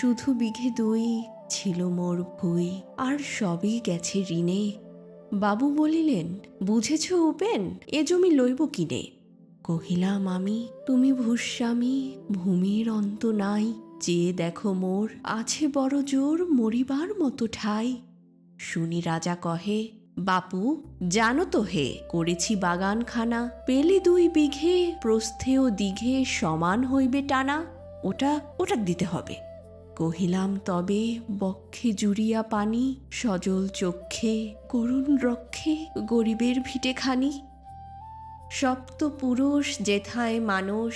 শুধু বিঘে দুই ছিল মোর ভুই, আর সবই গেছে ঋণে। বাবু বলিলেন, বুঝেছ উপেন, এ জমি লইব কিনে? কহিলাম, আমি, তুমি ভূস্বামী, ভূমির অন্ত নাই, যে দেখো মোর, আছে বড় জোর মরিবার মতো ঠাই। শুনি রাজা কহে, বাপু, জানো তো হে, করেছি বাগানখানা, পেলে দুই বিঘে প্রস্থে ও দিঘে সমান হইবে টানা, ওটা ওটা দিতে হবে। কহিলাম, তবে বক্ষে জুড়িয়া পানি, সজল চক্ষে করুণ রক্ষে গরিবের ভিটে খানি সপ্ত পুরুষ যেথায় মানুষ,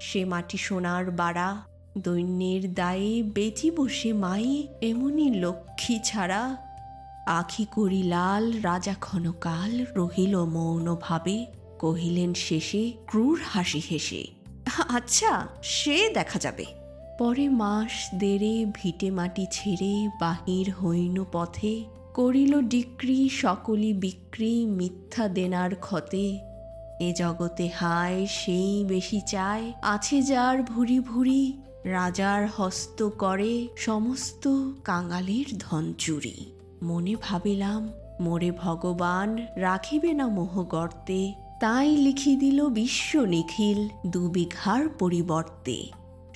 সে মাটি সোনার বাড়া। দৈন্যের দায়ে বেচি বসে মাই এমনি লক্ষ্মী ছাড়া। আখি করি লাল, রাজা ক্ষণকাল রহিল মৌন ভাবে কহিলেন শেষে, ক্রূর হাসি হেসে আচ্ছা সে দেখা যাবে। পরে মাস দেড়ে ভিটে মাটি ছেড়ে বাহির হইন পথে, করিল ডিক্রি সকলি বিক্রি মিথ্যা দেনার ক্ষতে। এ জগতে হায় সেই বেশি চায়, আছে যার ভুরি ভুরি, রাজার হস্ত করে সমস্ত কাঙালির ধন চুরি। মনে ভাবিলাম, মোরে ভগবান রাখিবে না মোহ গর্তে, তাই লিখি দিল বিশ্ব নিখিল দুবিঘার পরিবর্তে।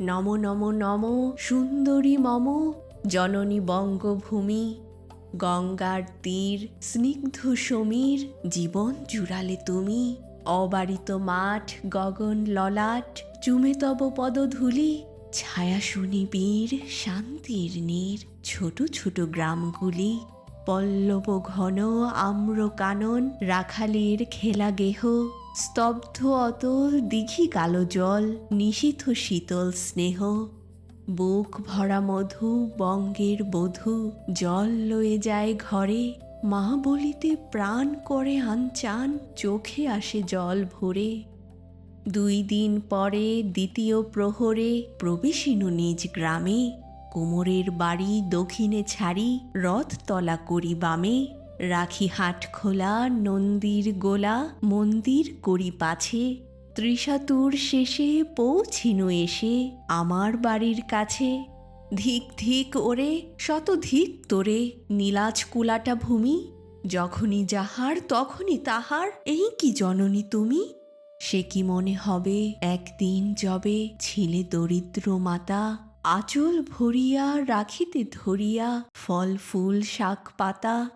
নম নম নম, সুন্দরী মম, জননী বঙ্গভূমি, গঙ্গার তীর, স্নিগ্ধ সমীর, জীবন জুড়ালে তুমি, অবারিত মাঠ, গগন ললাট, চুমে তব পদধূলি, ছায়া শুনি বীর শান্তির নীর, ছোট ছোট গ্রামগুলি, পল্লব ঘন আম্র কানন রাখালের খেলা গেহ স্তব্ধ অতল দিঘি কালো জল নিশীথ শীতল স্নেহ। বুক ভরা মধু, বঙ্গের বধূ, জল লয়ে যায় ঘরে। মা বলিতে প্রাণ করে আনচান, চোখে আসে জল ভরে। দুই দিন পরে দ্বিতীয় প্রহরে প্রবেশিনু নিজ গ্রামে। কোমরের বাড়ি দক্ষিণে ছাড়ি রথ তলা করি বামে। রাখি হাট খোলা, নন্দীর গোলা, মন্দির করি পাছে। ত্রিশাতুর শেষে পৌঁছিনু এসে আমার বাড়ির কাছে। ধিক ধিক ওরে, শত ধিক তোরে, নীলাজ কুলাটা ভূমি। যখনই যাহার, তখনই তাহার, এই কি জননী তুমি? সে কি মনে হবে, একদিন যবে ছিলে দরিদ্র মাতা। আচল ভরিয়া, রাখিতে ধরিয়া, ফল ফুল, শাক পাতা।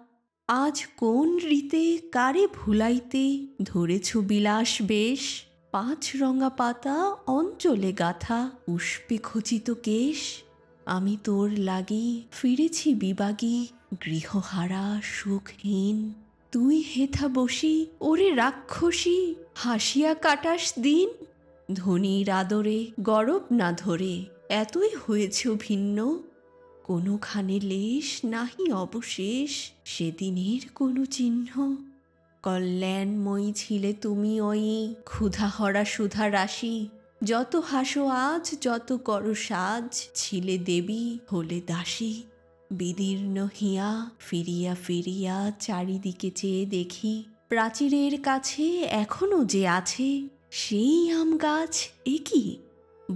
আজ কোন রীতে কারে ভুলাইতে ধরেছ বিলাস বেশ? পাঁচ রঙা পাতা, অঞ্চলে গাথা, পুষ্পে খচিত কেশ। আমি তোর লাগি ফিরেছি বিবাগী, গৃহহারা সুখহীন। তুই হেথা বসি, ওরে রাক্ষসী, হাসিয়া কাটাস দিন। ধনির আদরে গরব না ধরে, এতই হয়েছ ভিন্ন। কোনোখানে লেশ নাহি অবশেষ, সেদিনের কোনো চিহ্ন। কল্যাণময়ী ছিলে তুমি ওই ক্ষুধাহরা সুধা রাশি, যত হাসো আজ, যত করো সাজ, ছিলে দেবী হলে দাসী। বিদীর্ণ হিয়া, ফিরিয়া ফিরিয়া চারিদিকে চেয়ে দেখি, প্রাচীরের কাছে এখনও যে আছে, সেই আম গাছ একই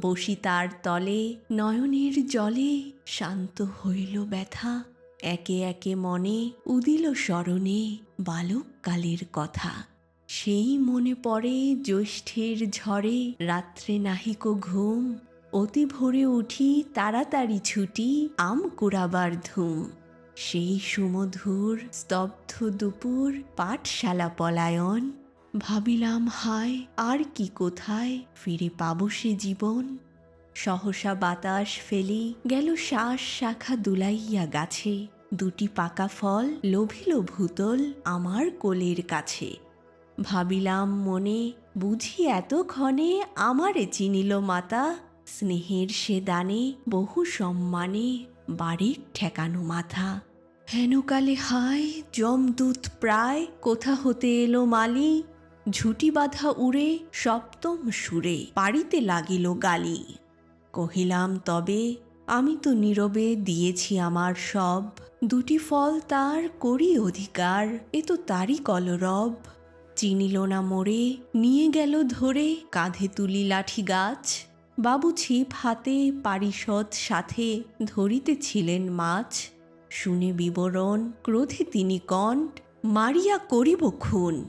বসি তার তলে, নয়নের জলে শান্ত হইল ব্যথা। একে একে মনে উদিল স্মরণে বালককালের কথা। সেই মনে পড়ে জ্যৈষ্ঠের ঝড়ে, রাত্রে নাহিক ঘুম। অতি ভোরে উঠি তাড়াতাড়ি ছুটি, আম কুড়াবার ধুম। সেই সুমধুর, স্তব্ধ দুপুর, পাঠশালা পলায়ন। ভাবিলাম, হায়, আর কি কোথায়? ফিরে পাবো সে জীবন। সহসা বাতাস ফেলি গেল শ্বাস শাখা দুলাইয়া গাছে। দুটি পাকা ফল লোভিল ভূতল আমার কোলের কাছে। ভাবিলাম মনে, বুঝি এতক্ষণে আমারে চিনিল মাতা। স্নেহের সে দানে বহু সম্মানে বাড়ির ঠেকানো মাথা। হেনকালে হায়, যমদূত প্রায় কোথা হতে এলো মালি? ঝুটি বাঁধা উড়ে সপ্তম সুরে পাড়িতে লাগিল গালি। কহিলাম, তবে আমি তো নীরবে দিয়েছি আমার সব। দুটি ফল তার করি অধিকার, এ তো তারই কলরব। চিনিল না মোড়ে নিয়ে গেল ধরে কাঁধে তুলি লাঠি গাছ। বাবু ছিপ হাতে পারিষদ সাথে ধরিতেছিলেন মাছ। শুনে বিবরণ, ক্রোধে তিনি কণ্ঠ, মারিয়া করিব খুন?